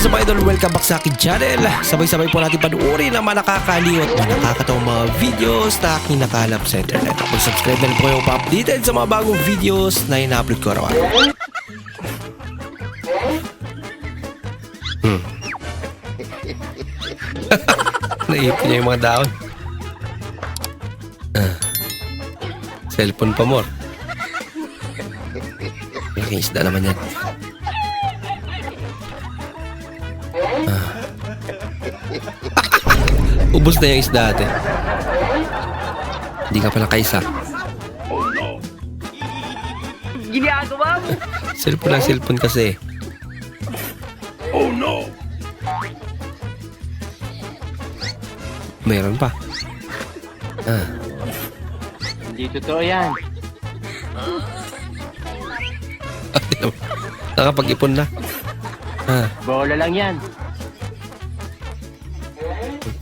is up idol? Welcome back sa akin channel. Sabay-sabay po natin panuorin ang mga nakakaliw at mga nakakatawang mga videos na aking nakalap sa internet. Mag-subscribe na rin po kayo pa-updated sa mga bagong videos na ina-upload ko araw-araw. Hmm. Naipin niya yung mga daon. Ah. Cellphone pa more. Malaking isda naman yan. Ubus na yung isda ate. Hindi ka pala kaisa. Ginagawa mo. Cellphone lang cellphone kasi. Oh no! Mayroon pa. Ah, Hindi totoo yan. nakapag-ipon na. Ah, Bola lang yan.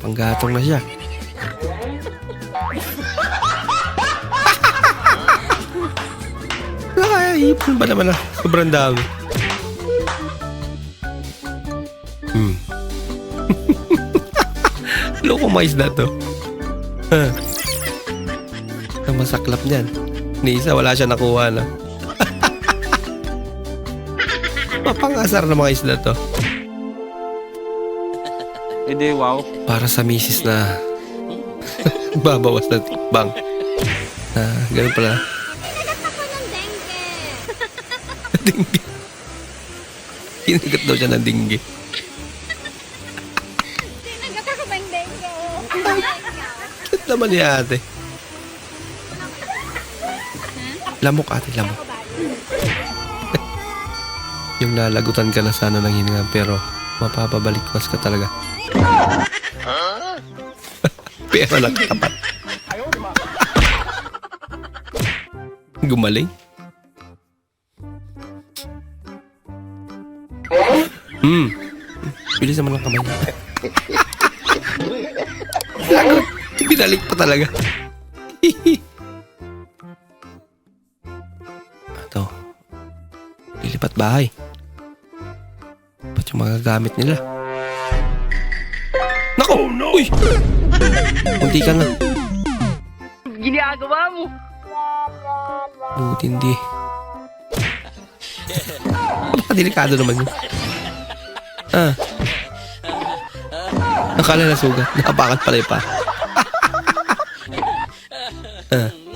Panggatong na siya. Nakaipon ba naman ah? Sobrang dami. Hmm. Loko mais na to. Ha. Ang masaklap niyan. Ni isa wala siya nakuha na. Mapangasar na mga isda to. Hindi, wow. Para sa misis na babawas ng tikbang. Ah, ganun pala. ako ng dengue. Kinagat daw siya ng dinggi. Sinagat ako ng dengue. Cute naman ni ate. Lamok ate, lamok. Yung lalagutan ka na sana ng hininga pero mapapabalikwas ka talaga. Pero nakatapat. Gumaling? Hmm. Bilis naman ng kamay. Lagot. Binalik pa talaga. Ito. Lilipat bahay. Ba't yung mga gamit nila? Uy! Kunti ka na. Ginagawa mo. Buti hindi. Baka delikado naman yun. Ah. Akala na sugat. Nakabakat pala yung pa. ah.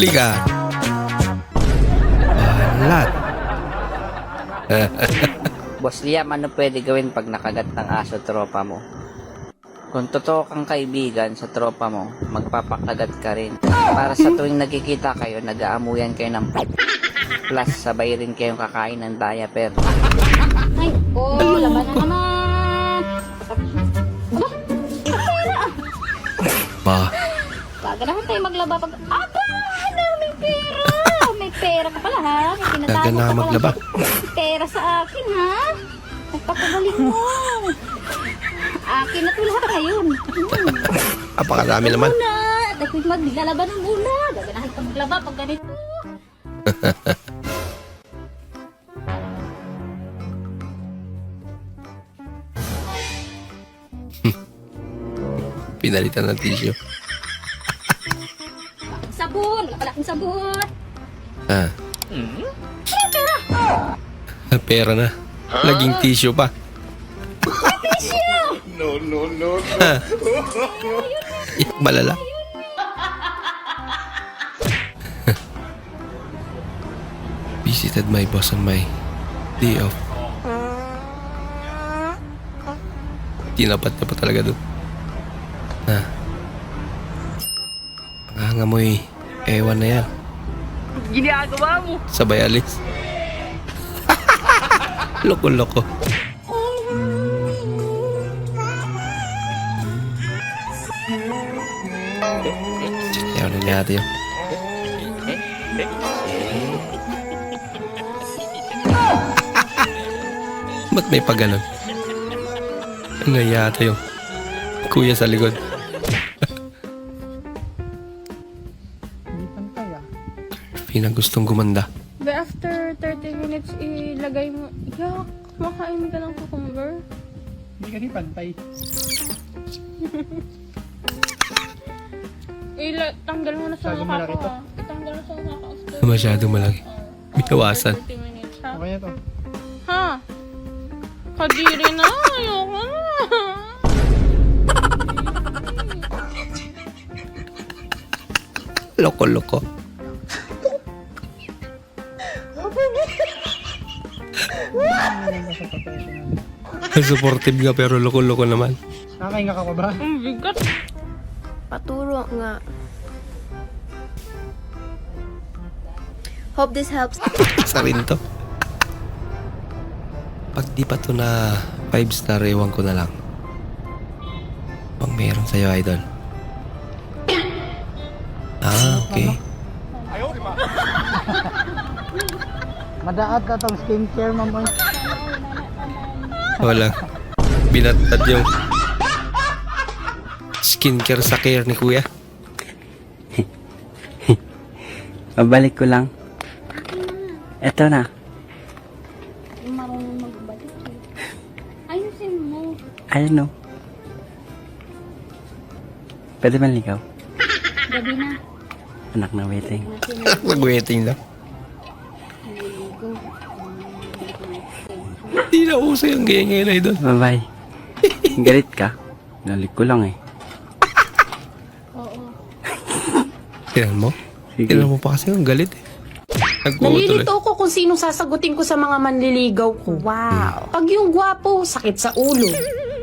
Huli ka. Balat. Boss Liam, ano pwede gawin pag nakagat ng aso tropa mo? Kung totoo kang kaibigan sa tropa mo, magpapakagat ka rin. Para sa tuwing nagkikita kayo, nag-aamuyan kayo ng Plus, sabay rin kayong kakain ng diaper. Ay, oh, laban na naman. Ba? Gaganahan tayo maglaba pag... Aba! Ano, may pera! May pera ka pala, ha? May tinatago ka pala. maglaba. Pera sa akin, ha? Nagpapagaling mo. Akin na ito lahat ngayon. Hmm. Apakadami naman. Muna! At ako'y maglalaban ng muna. Gaganahan ka maglaba pag ganito. Pinalitan ng tissue. Wala pala akong sabon. Ah. Pera na. Laging tissue pa. No, no, no. Yak malala. Visited my boss on my day off. Tinapat niya pa talaga doon. Ha? Nangangamoy Ewan na yan. Ginagawa mo. Sabay alis. Loko-loko. Ayaw na niya ate yun. Ba't may paganon? Ano yata yung kuya sa likod? Pinang gustong gumanda. But after 30 minutes, ilagay mo, yak, makain ka ng cucumber. Hindi kasi pantay. Ila, tanggal mo na sa Masyado mukha malaki ko to. ha. Itanggal mo sa mukha ko. after Masyado malaki. Binawasan. 30 minutes ha. Okay na to. Ha? Kadiri na, ayoko na. Loko-loko. Supportive nga pero loko-loko naman. Nakakahinga ka pa ba? Ang bigat. Paturo nga. Hope this helps. Isa rin to. Pag di pa to na 5 star, ewan ko na lang. Pag meron sa'yo, idol. Ah, okay. Madaat na tong skincare mamoy. Wala. Binatad yung skincare sa care ni kuya. Mabalik ko lang. Eto na. Marunong magbalik eh. Ayusin mo. Ayun no. Pwede ba ligaw? Gabi na. Anak na waiting. Mag-waiting lang. Hindi na uso yung gaya ngayon, idol. Bye-bye. Galit ka? Lalik ko lang eh. Tignan mo. Sige. Tignan mo pa kasi yung galit eh. Nagkutuloy. Nalilito ko kung sino sasagutin ko sa mga manliligaw ko. Wow. Pag yung gwapo, sakit sa ulo.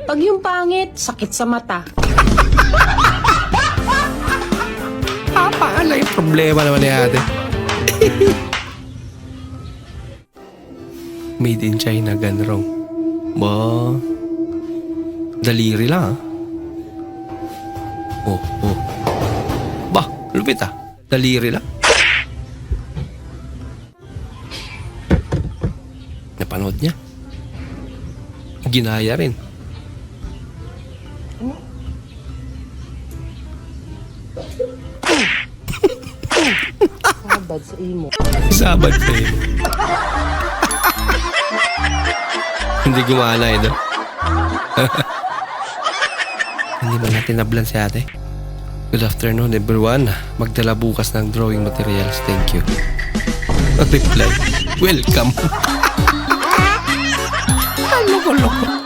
Pag yung pangit, sakit sa mata. Ah, paala yung problema naman ni ate. Made in China gone wrong. Ba, daliri lang ah. Oh, oh. Ba, lupit ah. Daliri lang. Napanood niya. Ginaya rin. Sabad sa iyo. Hindi gumana ito. Hindi ba natin nablan si ate? Good afternoon everyone. Magdala bukas ng drawing materials. Thank you. Reply. Welcome. Loko-loko.